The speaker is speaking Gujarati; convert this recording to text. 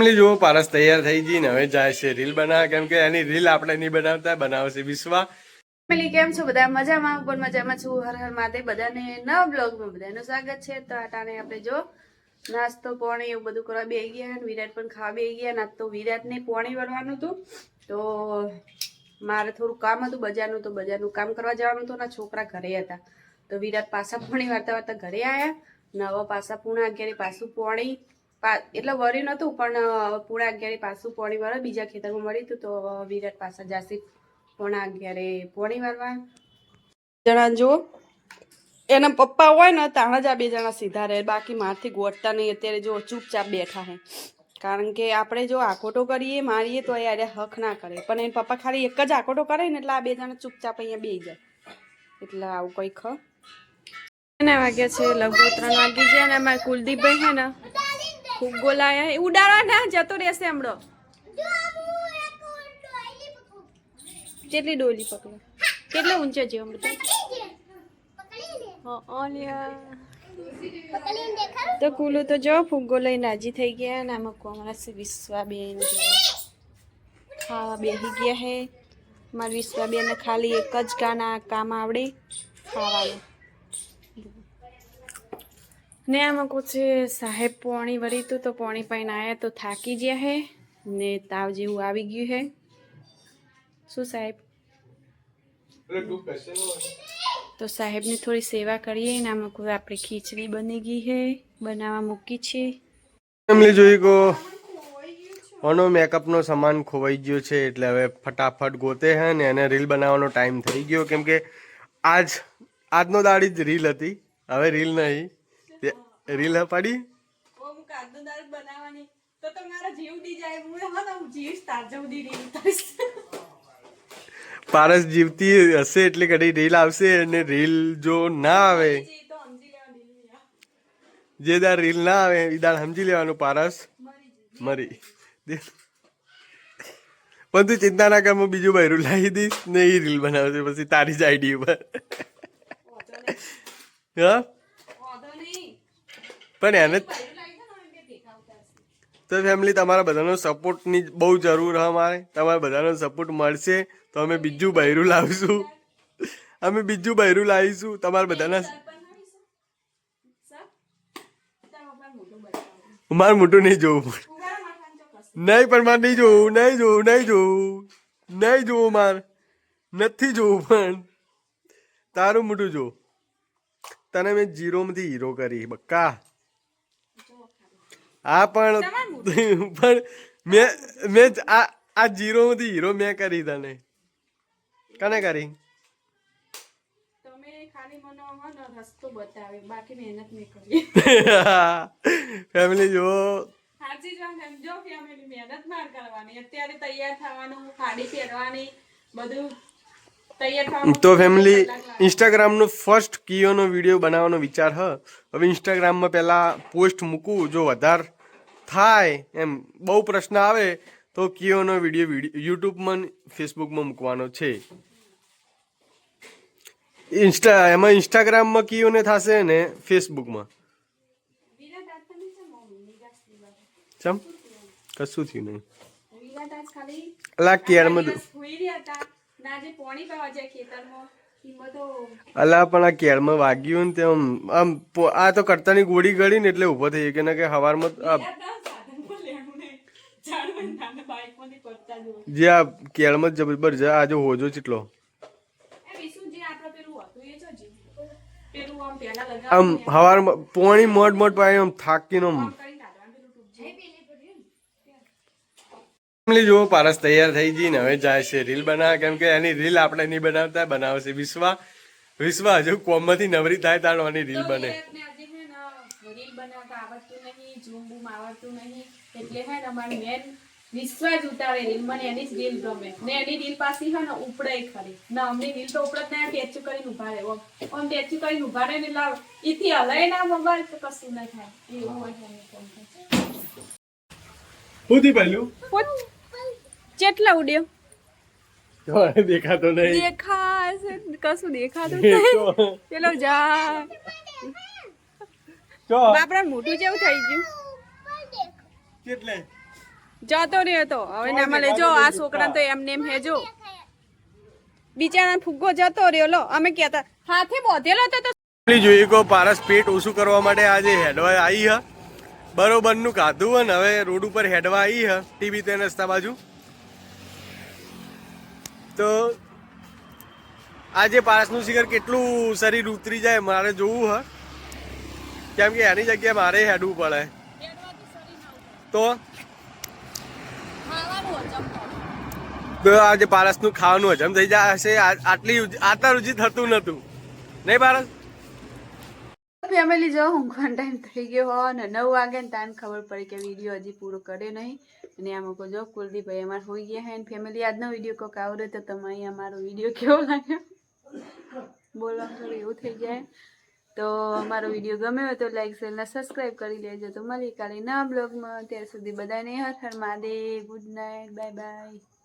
ફેમિલી જુઓ, પારસ તૈયાર થઈ ગઈ હવે જાય છે રીલ બનાવવા. કેમ કે એની રીલ આપણે નહીં બનાવતા, બનાવશે વિશ્વા. ફેમિલી કેમ છો? બધા મજામાં? પણ મજામાં છું. હર હર માતે બધાને નવા બ્લોગમાં બધાનું સ્વાગત છે. તો આટાને આપણે જો નાસ્તો, પોણી એવું બધું કરવા બે ગયા અને વિરાટ પણ ખાવા બે ગયા. ના તો વિરાટને પોણી વળવાનું હતું. તો મારે થોડું કામ હતું બજારનું, તો બજારનું કામ કરવા જવાનું હતું ના છોકરા ઘરે હતા. તો વિરાટ પાછા પોણી વાર્તા વાર્તા ઘરે આવ્યા નવા પાછા પૂણા અગિયારે પાછું પાણી એટલે વરી નહોતું, પણ પૂરા અગિયારે પાછું પોણી વાળા બીજા ખેતરમાં મળી હતું તો વિરાટ પાછા જાસી પોણા અગિયારે પોણી વાળવા. જણા જો એના પપ્પા હોય ને, તાણા જ આ બે જણા સીધા રહે, બાકી મારથી ગોઠતા નહીં. અત્યારે જો ચૂપચાપ બેઠા હે. કારણ કે આપણે જો આકોટો કરીએ, મારીએ, તો એ હક ના કરે. પણ એના પપ્પા ખાલી એક જ આકોટો કરે ને, એટલે આ બે જણા ચૂપચાપ અહીંયા બે જાય. એટલે આવું કંઈ ખ વાગ્યા છે? લગભગ ત્રણ વાગી ગયા ને, અમારે કુલદીપભાઈ છે ને ખૂબ ગોલાયા એ ઉડાડવા ના જતો રહેશે હમણો. કેટલી ડોલી પકડે? કેટલે ઊંચે છે હમણાં તો? કુલુ તો જો ફુગ્ગો લઈને રાજી થઈ ગયા અને આમાં કોમળા વિશ્વાબેન બેન ખાવા બેસી ગયા હે. મારા વિશ્વાબેનને ખાલી એક જ ગાના કામ આવડે. ખાવાનું. ને આમાં કહું છે સાહેબ પોણી વળી તું તો પોણી પાઈને આવ્યા તો થાકી ગયા હે ને તાવ જેવું આવી ગયું હે. શું સાહેબ? તો સાહેબની થોડી સેવા કરીએ ને આમાં કોઈ આપણી ખીચડી બની ગઈ હે બનાવવા મૂકી છે. એમલી જોઈ ગો ઓનો મેકઅપનો સામાન ખોવાઈ ગયો છે એટલે હવે ફટાફટ ગોતે હે ને એને રીલ બનાવવાનો ટાઈમ થઈ ગયો. કેમ કે આજ આજનો દાડી જ રીલ હતી હવે રીલ નહીં. રીલ હ દાળ બનાવવાની. તો તમારા જીવ દી જાય. હું હું જીવ તાર જવું દી પારસ જીવતી હશે એટલે કદી રીલ આવશે અને રીલ જો ના આવે. જે દાર રીલ ના આવે એ દાળ સમજી લેવાનું પારસ. મરી પણ તું ચિંતા ના કર હું બીજું બહેરું લાવી દઈશ ને એ રીલ બનાવશે પછી તારી જ આઈડી ઉપર. હા? પણ એને તો ફેમિલી તમારા બધાનો સપોર્ટની બહુ જરૂર છે અમારે તમારા બધાનો સપોર્ટ મળશે તો અમે બીજું બૈરું લાવીશું. અમે બીજું બૈરું લાવીશું. તમારા બધાના મારે મોટું નહીં જોવું નહીં પણ મારે નહીં જોવું નહીં જોવું નહીં જોવું નહીં જોવું માર. નથી જોવું પણ. તારું મોટું જો. તને મેં જીરોમાંથી હીરો કરી. બક્કા. હા પણ પણ મેં મેં આ આ જીરો જીરોમાંથી હીરો મેં કરી તને. કને કરી? તમે ખાલી મને હો ને રસ્તો બતાવે બાકી મહેનત નહીં કરી. ફેમિલી જો. સાચી જ વાત એમ જો ફેમિલી મહેનત માર કરવાની. અત્યારે તૈયાર થવાનું સાડી પહેરવાની બધું તો ફેમિલી ઇન્સ્ટાગ્રામનો ફર્સ્ટ કિયોનો વીડિયો બનાવવાનો વિચાર હ. હવે ઇન્સ્ટાગ્રામમાં પહેલાં પોસ્ટ મૂકું જો વધારે થાય એમ બહુ પ્રશ્ન આવે તો કીઓનો વીડિયો યુટ્યુબમાં ફેસબુકમાં મૂકવાનો છે. ઇન્સ્ટા એમાં ઇન્સ્ટાગ્રામમાં કીઓને થશે ને ફેસબુકમાં ચમ? કશું થયું નહીં. વિરાટ આજ ખાલી અલા પોણી આ કેળમાં વાગ્યું ને તેમ આમ આ તો કરતાની ગોળી ગળી ને એટલે ઊભો થઈ ગયો કે ના કે હવારમાં જે આ કેળમાં જબર છે આજે હોજો ચેટલો. આમ હવારમાં પોણી મોટ મોટ પાય આમ થાકીને આમ ફેમિલી જુઓ પારસ તૈયાર થઈ ગઈ ને હવે જાય છે રીલ બનાવવા. કેમ કે એની રીલ આપણે નહીં બનાવતા બનાવશે વિશ્વા. વિશ્વા હજુ કોમમાંથી નવરી થાય તાણવાની રીલ બને. વિરાટને આજે હે ને રીલ બનાવતા આવડતું નહીં ઝૂમ બૂમ આવડતું નહીં. એટલે હે ને અમારી મેન વિશ્વાસ ઉતારે રીલ. મને એની જ રીલ ગમે. ને એની રીલ પાછી હે ને ઉપડે ખરી. ના અમની રીલ તો ઉપડત ના ટેચુ કરીને ઊભા રહે. ઓમ ટેચુ કરીને ઊભા રહે ને લાવ ઈથી હલાય ના મોબાઈલ તો કશું ના થાય. એવું હોય છે એનું કામ. તો. સુધી પહેલું કેટલા ઉડ્યો? દેખાતો નહીં. દેખાશે કશું દેખાતું નહીં. ચલો જા. ચો બાપરા મોટું જેવું થઈ ગયું. કેટલે? જતો રહ્યો તો. હવે ના મળે જો આ છોકરા તો એમને એમ હેજો. બિચારા ફુગ્ગો જતો રહ્યો. લો અમે કહેતા હાથે બોધેલો હતો તો જોઈએ કો પારસ પેટ ઓછું કરવા માટે આજે હેડવા આવી હ. બરોબરનું કાધું હે ને હવે રોડ ઉપર હેડવા આવી હ ટીવી તે રસ્તા બાજુ. તો આજે પારસનું શિખર કેટલું શરીર ઉતરી જાય મારે જોવું, હ. કેમ કે એની જગ્યાએ મારે હેડવું પડે. તો? આજે પારસનું ખાવાનું હજમ થઈ જાય હશે આટલી આટલા રુચિ થતું નતું. નહીં પારસ? ફેમિલી જો ઊંઘવાનો ટાઈમ થઈ ગયો હો ને નવ વાગે ને તાને ખબર પડી કે વીડિયો હજી પૂરો કર્યો નહીં. અને આમાં લોકો જો કુલદીપભાઈ અમારે હોઈ ગયા હે ફેમિલી આજનો વીડિયો કોઈક આવડે તો તમે અહીંયા અમારો વીડિયો કેવો લાગ્યો? બોલવા થોડું એવું થઈ જાય. તો અમારો વીડિયો ગમ્યો હોય તો લાઈક શેર ને સબસ્ક્રાઈબ કરી લેજો. તો મળીએ કાલે નવા બ્લોગમાં ત્યાર સુધી બધાને Har Har Mahadev. Good night bye bye